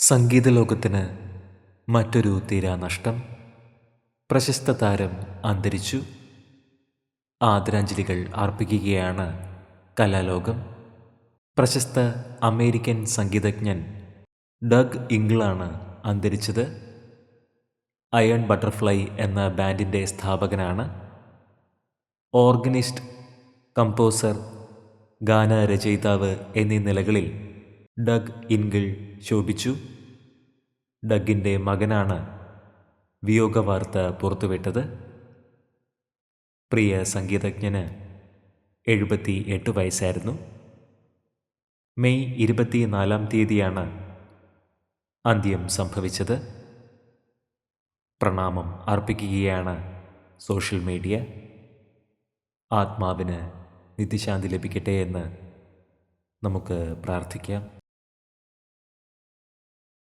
സംഗീത ലോകത്തിന് മറ്റൊരു തീരാനഷ്ടം. പ്രശസ്ത താരം അന്തരിച്ചു. ആദരാഞ്ജലികൾ അർപ്പിക്കുകയാണ് കലാലോകം. പ്രശസ്ത അമേരിക്കൻ സംഗീതജ്ഞൻ ഡഗ് ഇംഗ്ലാണ് അന്തരിച്ചത്. അയൺ ബട്ടർഫ്ലൈ എന്ന ബാൻഡിന്റെ സ്ഥാപകനാണ്. ഓർഗനിസ്റ്റ് കമ്പോസർ ഗാനരചയിതാവ് എന്നീ നിലകളിൽ ഡഗ് ഇൻഗിൾ ശോഭിച്ചു. ഡഗിന്റെ മകനാണ് വിയോഗവാർത്ത പുറത്തുവിട്ടത്. പ്രിയ സംഗീതജ്ഞന് എഴുപത്തി എട്ട് വയസ്സായിരുന്നു. മെയ് ഇരുപത്തിനാലാം തീയതിയാണ് അന്ത്യം സംഭവിച്ചത്. പ്രണാമം അർപ്പിക്കുകയാണ് സോഷ്യൽ മീഡിയ. ആത്മാവിന് നിത്യശാന്തി ലഭിക്കട്ടെ എന്ന് നമുക്ക് പ്രാർത്ഥിക്കാം.